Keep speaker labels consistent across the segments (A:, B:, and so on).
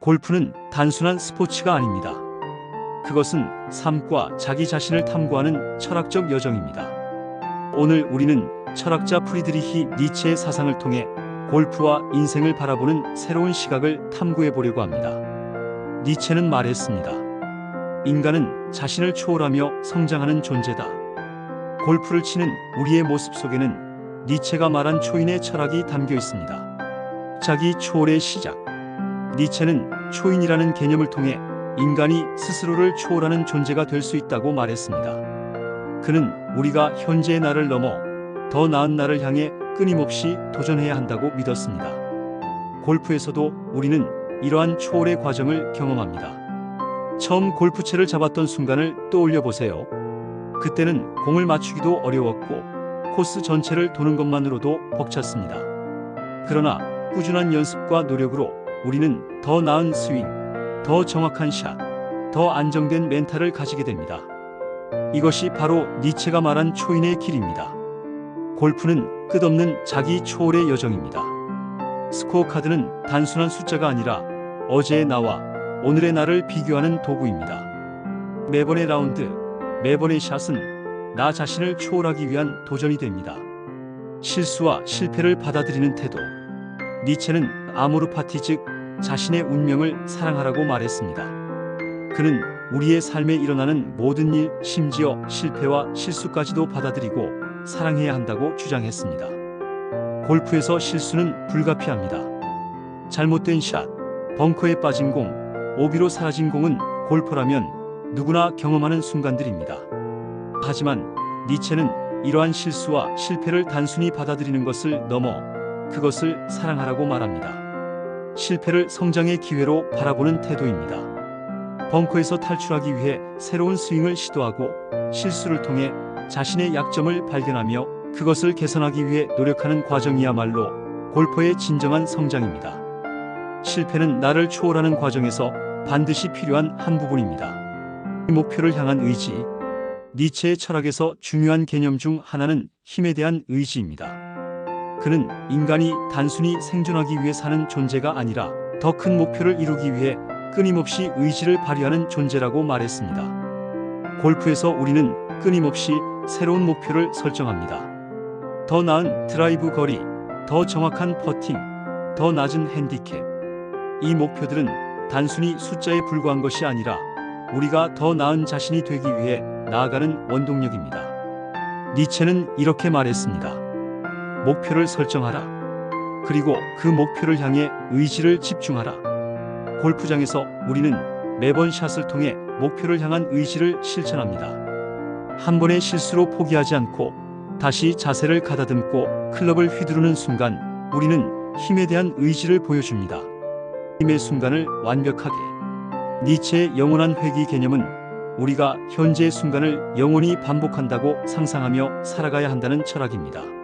A: 골프는 단순한 스포츠가 아닙니다. 그것은 삶과 자기 자신을 탐구하는 철학적 여정입니다. 오늘 우리는 철학자 프리드리히 니체의 사상을 통해 골프와 인생을 바라보는 새로운 시각을 탐구해 보려고 합니다. 니체는 말했습니다. 인간은 자신을 초월하며 성장하는 존재다. 골프를 치는 우리의 모습 속에는 니체가 말한 초인의 철학이 담겨 있습니다. 자기 초월의 시작. 니체는 초인이라는 개념을 통해 인간이 스스로를 초월하는 존재가 될 수 있다고 말했습니다. 그는 우리가 현재의 나를 넘어 더 나은 나를 향해 끊임없이 도전해야 한다고 믿었습니다. 골프에서도 우리는 이러한 초월의 과정을 경험합니다. 처음 골프채를 잡았던 순간을 떠올려 보세요. 그때는 공을 맞추기도 어려웠고 코스 전체를 도는 것만으로도 벅찼습니다. 그러나 꾸준한 연습과 노력으로 우리는 더 나은 스윙, 더 정확한 샷, 더 안정된 멘탈을 가지게 됩니다. 이것이 바로 니체가 말한 초인의 길입니다. 골프는 끝없는 자기 초월의 여정입니다. 스코어 카드는 단순한 숫자가 아니라 어제의 나와 오늘의 나를 비교하는 도구입니다. 매번의 라운드, 매번의 샷은 나 자신을 초월하기 위한 도전이 됩니다. 실수와 실패를 받아들이는 태도. 니체는 아모르 파티 즉 자신의 운명을 사랑하라고 말했습니다. 그는 우리의 삶에 일어나는 모든 일, 심지어 실패와 실수까지도 받아들이고 사랑해야 한다고 주장했습니다. 골프에서 실수는 불가피합니다. 잘못된 샷, 벙커에 빠진 공, 오비로 사라진 공은 골퍼라면 누구나 경험하는 순간들입니다. 하지만 니체는 이러한 실수와 실패를 단순히 받아들이는 것을 넘어 그것을 사랑하라고 말합니다. 실패를 성장의 기회로 바라보는 태도입니다. 벙커에서 탈출하기 위해 새로운 스윙을 시도하고 실수를 통해 자신의 약점을 발견하며 그것을 개선하기 위해 노력하는 과정이야말로 골퍼의 진정한 성장입니다. 실패는 나를 초월하는 과정에서 반드시 필요한 한 부분입니다. 이 목표를 향한 의지. 니체의 철학에서 중요한 개념 중 하나는 힘에 대한 의지입니다. 그는 인간이 단순히 생존하기 위해 사는 존재가 아니라 더 큰 목표를 이루기 위해 끊임없이 의지를 발휘하는 존재라고 말했습니다. 골프에서 우리는 끊임없이 새로운 목표를 설정합니다. 더 나은 드라이브 거리, 더 정확한 퍼팅, 더 낮은 핸디캡. 이 목표들은 단순히 숫자에 불과한 것이 아니라 우리가 더 나은 자신이 되기 위해 나아가는 원동력입니다. 니체는 이렇게 말했습니다. 목표를 설정하라. 그리고 그 목표를 향해 의지를 집중하라. 골프장에서 우리는 매번 샷을 통해 목표를 향한 의지를 실천합니다. 한 번의 실수로 포기하지 않고 다시 자세를 가다듬고 클럽을 휘두르는 순간 우리는 힘에 대한 의지를 보여줍니다. 힘의 순간을 완벽하게. 니체의 영원한 회귀 개념은 우리가 현재의 순간을 영원히 반복한다고 상상하며 살아가야 한다는 철학입니다.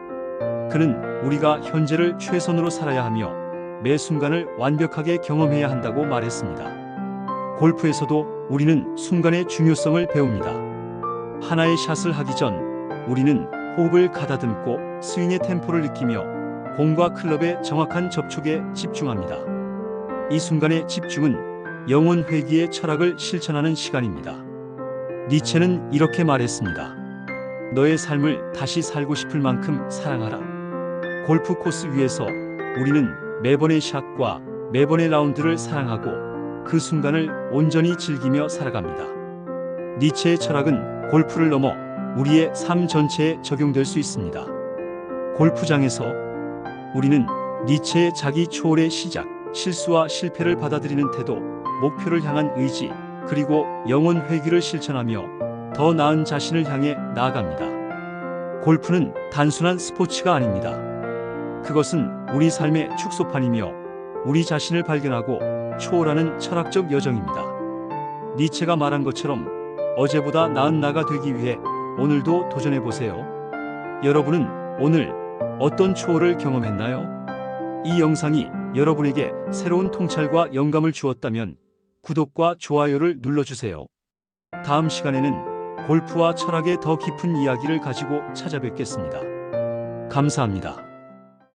A: 그는 우리가 현재를 최선으로 살아야 하며 매 순간을 완벽하게 경험해야 한다고 말했습니다. 골프에서도 우리는 순간의 중요성을 배웁니다. 하나의 샷을 하기 전 우리는 호흡을 가다듬고 스윙의 템포를 느끼며 공과 클럽의 정확한 접촉에 집중합니다. 이 순간의 집중은 영혼 회귀의 철학을 실천하는 시간입니다. 니체는 이렇게 말했습니다. 너의 삶을 다시 살고 싶을 만큼 사랑하라. 골프 코스 위에서 우리는 매번의 샷과 매번의 라운드를 사랑하고 그 순간을 온전히 즐기며 살아갑니다. 니체의 철학은 골프를 넘어 우리의 삶 전체에 적용될 수 있습니다. 골프장에서 우리는 니체의 자기 초월의 시작, 실수와 실패를 받아들이는 태도, 목표를 향한 의지, 그리고 영혼 회귀를 실천하며 더 나은 자신을 향해 나아갑니다. 골프는 단순한 스포츠가 아닙니다. 그것은 우리 삶의 축소판이며 우리 자신을 발견하고 초월하는 철학적 여정입니다. 니체가 말한 것처럼 어제보다 나은 나가 되기 위해 오늘도 도전해 보세요. 여러분은 오늘 어떤 초월을 경험했나요? 이 영상이 여러분에게 새로운 통찰과 영감을 주었다면 구독과 좋아요를 눌러주세요. 다음 시간에는 골프와 철학의 더 깊은 이야기를 가지고 찾아뵙겠습니다. 감사합니다.